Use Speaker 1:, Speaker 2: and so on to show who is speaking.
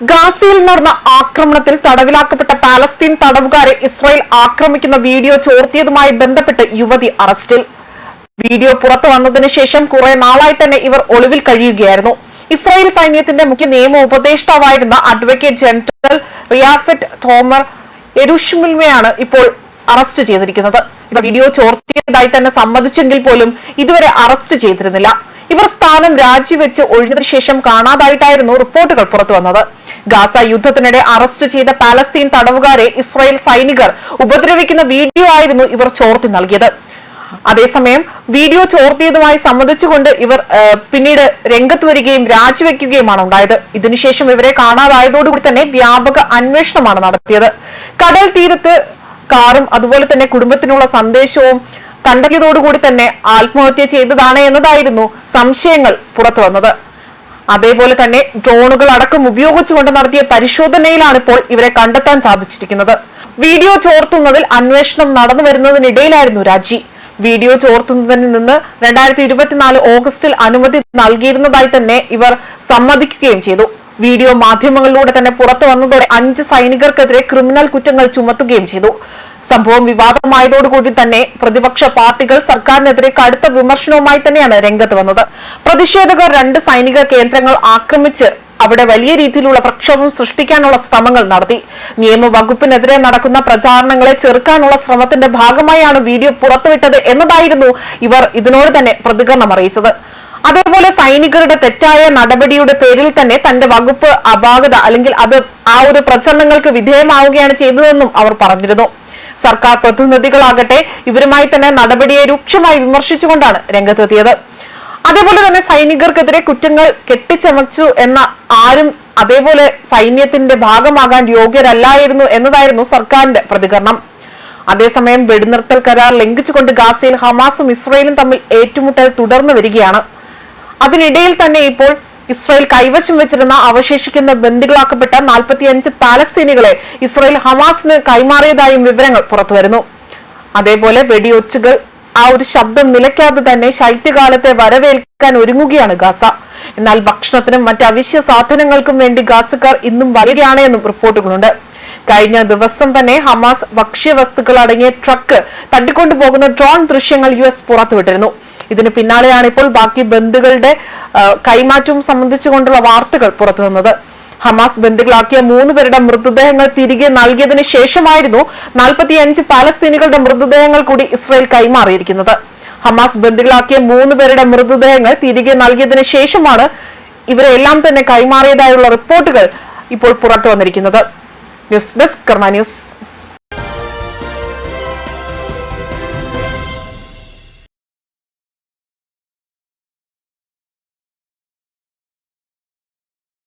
Speaker 1: ഗാസയിൽ നടന്ന ആക്രമണത്തിൽ തടവിലാക്കപ്പെട്ട പാലസ്തീൻ തടവുകാരെ ഇസ്രായേൽ ആക്രമിക്കുന്ന വീഡിയോ ചോർത്തിയതുമായി ബന്ധപ്പെട്ട് യുവതി അറസ്റ്റിൽ. വീഡിയോ പുറത്തു വന്നതിന് ശേഷം കുറെ നാളായി തന്നെ ഇവർ ഒളിവിൽ കഴിയുകയായിരുന്നു. ഇസ്രായേൽ സൈന്യത്തിന്റെ മുഖ്യ നിയമ ഉപദേഷ്ടാവായിരുന്ന അഡ്വക്കേറ്റ് ജനറൽ റിയാഫറ്റ് തോമർ എരുഷ്മിൽമയാണ് ഇപ്പോൾ അറസ്റ്റ് ചെയ്തിരിക്കുന്നത്. ഇവർ വീഡിയോ ചോർത്തിയതായി തന്നെ സമ്മതിച്ചെങ്കിൽ പോലും ഇതുവരെ അറസ്റ്റ് ചെയ്തിരുന്നില്ല. ഇവർ സ്ഥാനം രാജിവെച്ച് ഒഴിഞ്ഞതിനു ശേഷം കാണാതായിട്ടായിരുന്നു റിപ്പോർട്ടുകൾ പുറത്തുവന്നത് ഗാസ യുദ്ധത്തിനിടെ അറസ്റ്റ് ചെയ്ത പാലസ്തീൻ തടവുകാരെ ഇസ്രായേൽ സൈനികർ ഉപദ്രവിക്കുന്ന വീഡിയോ ആയിരുന്നു ഇവർ ചോർത്തി നൽകിയത്. അതേസമയം വീഡിയോ ചോർത്തിയതുമായി സംബന്ധിച്ചുകൊണ്ട് ഇവർ പിന്നീട് രംഗത്ത് വരികയും രാജിവെക്കുകയുമാണ് ഉണ്ടായത്. ഇതിനുശേഷം ഇവരെ കാണാതായതോടുകൂടി തന്നെ വ്യാപക അന്വേഷണമാണ് നടത്തിയത്. കടൽ തീരത്ത് കാറും അതുപോലെ തന്നെ കുടുംബത്തിനുള്ള സന്ദേശവും കണ്ടെത്തിയതോടുകൂടി തന്നെ ആത്മഹത്യ ചെയ്തതാണ് എന്നതായിരുന്നു സംശയങ്ങൾ പുറത്തു വന്നത്. അതേപോലെ തന്നെ ഡ്രോണുകൾ അടക്കം ഉപയോഗിച്ചുകൊണ്ട് നടത്തിയ പരിശോധനയിലാണ് ഇപ്പോൾ ഇവരെ കണ്ടെത്താൻ സാധിച്ചിരിക്കുന്നത്. വീഡിയോ ചോർത്തുന്നതിൽ അന്വേഷണം നടന്നു വരുന്നതിനിടയിലായിരുന്നു രാജി. വീഡിയോ ചോർത്തുന്നതിൽ നിന്ന് രണ്ടായിരത്തി ഇരുപത്തിനാല് ഓഗസ്റ്റിൽ അനുമതി നൽകിയിരുന്നതായി തന്നെ ഇവർ സമ്മതിക്കുകയും ചെയ്തു. വീഡിയോ മാധ്യമങ്ങളിലൂടെ തന്നെ പുറത്തു വന്നതോടെ അഞ്ച് സൈനികർക്കെതിരെ ക്രിമിനൽ കുറ്റങ്ങൾ ചുമത്തുകയും ചെയ്തു. സംഭവം വിവാദമായതോടുകൂടി തന്നെ പ്രതിപക്ഷ പാർട്ടികൾ സർക്കാരിനെതിരെ കടുത്ത വിമർശനവുമായി തന്നെയാണ് രംഗത്ത് വന്നത്. പ്രതിഷേധകർ രണ്ട് സൈനിക കേന്ദ്രങ്ങൾ ആക്രമിച്ച് അവിടെ വലിയ രീതിയിലുള്ള പ്രക്ഷോഭം സൃഷ്ടിക്കാനുള്ള ശ്രമങ്ങൾ നടത്തി. നിയമവകുപ്പിനെതിരെ നടക്കുന്ന പ്രചാരണങ്ങളെ ചെറുക്കാനുള്ള ശ്രമത്തിന്റെ ഭാഗമായാണ് വീഡിയോ പുറത്തുവിട്ടത് എന്നതായിരുന്നു ഇവർ ഇതിനോട് തന്നെ പ്രതികരണം അറിയിച്ചത്. അതേപോലെ സൈനികരുടെ തെറ്റായ നടപടിയുടെ പേരിൽ തന്നെ തന്റെ വകുപ്പ് അപാകത അല്ലെങ്കിൽ അത് ആ ഒരു പ്രചരണങ്ങൾക്ക് വിധേയമാവുകയാണ് ചെയ്തതെന്നും അവർ പറഞ്ഞിരുന്നു. സർക്കാർ പ്രതിനിധികളാകട്ടെ ഇവരുമായി തന്നെ നടപടിയെ രൂക്ഷമായി വിമർശിച്ചുകൊണ്ടാണ് രംഗത്തെത്തിയത്. അതേപോലെ തന്നെ സൈനികർക്കെതിരെ കുറ്റങ്ങൾ കെട്ടിച്ചമച്ചു എന്ന ആരും അതേപോലെ സൈന്യത്തിന്റെ ഭാഗമാകാൻ യോഗ്യരല്ലായിരുന്നു എന്നതായിരുന്നു സർക്കാരിന്റെ പ്രതികരണം. അതേസമയം വെടിനിർത്തൽ കരാർ ലംഘിച്ചുകൊണ്ട് ഗാസയിൽ ഹമാസും ഇസ്രയേലും തമ്മിൽ ഏറ്റുമുട്ടൽ തുടർന്നു വരികയാണ്. അതിനിടയിൽ തന്നെ ഇപ്പോൾ ഇസ്രായേൽ കൈവശം വെച്ചിരുന്ന അവശേഷിക്കുന്ന ബന്ദികളാക്കപ്പെട്ട നാൽപ്പത്തിയഞ്ച് പാലസ്തീനികളെ ഇസ്രായേൽ ഹമാസിന് കൈമാറിയതായും വിവരങ്ങൾ പുറത്തുവരുന്നു. അതേപോലെ വെടിയൊച്ചുകൾ ആ ഒരു ശബ്ദം നിലയ്ക്കാതെ തന്നെ ശൈത്യകാലത്തെ വരവേൽക്കാൻ ഒരുങ്ങുകയാണ് ഗാസ. എന്നാൽ ഭക്ഷണത്തിനും മറ്റ് അവശ്യ സാധനങ്ങൾക്കും വേണ്ടി ഗാസക്കാർ ഇന്നും വരികയാണ് എന്നും റിപ്പോർട്ടുകളുണ്ട്. കഴിഞ്ഞ ദിവസം തന്നെ ഹമാസ് ഭക്ഷ്യവസ്തുക്കൾ അടങ്ങിയ ട്രക്ക് തട്ടിക്കൊണ്ടുപോകുന്ന ഡ്രോൺ ദൃശ്യങ്ങൾ യു എസ് പുറത്തുവിട്ടിരുന്നു. ഇതിന് പിന്നാലെയാണ് ഇപ്പോൾ ബാക്കി ബന്ധുക്കളുടെ കൈമാറ്റവും സംബന്ധിച്ചുകൊണ്ടുള്ള വാർത്തകൾ പുറത്തുവന്നത്. ഹമാസ് ബന്ധുക്കളാക്കിയ മൂന്ന് പേരുടെ മൃതദേഹങ്ങൾ തിരികെ നൽകിയതിനു ശേഷമായിരുന്നു നാൽപ്പത്തിയഞ്ച് പാലസ്തീനികളുടെ മൃതദേഹങ്ങൾ കൂടി ഇസ്രയേൽ കൈമാറിയിരിക്കുന്നത്. ഹമാസ് ബന്ധുക്കളാക്കിയ മൂന്ന് പേരുടെ മൃതദേഹങ്ങൾ തിരികെ നൽകിയതിനു ശേഷമാണ് ഇവരെല്ലാം തന്നെ കൈമാറിയതായുള്ള റിപ്പോർട്ടുകൾ ഇപ്പോൾ പുറത്തു വന്നിരിക്കുന്നത് ന്യൂസ് ഡെസ്ക് കർമ്മ ന്യൂസ്.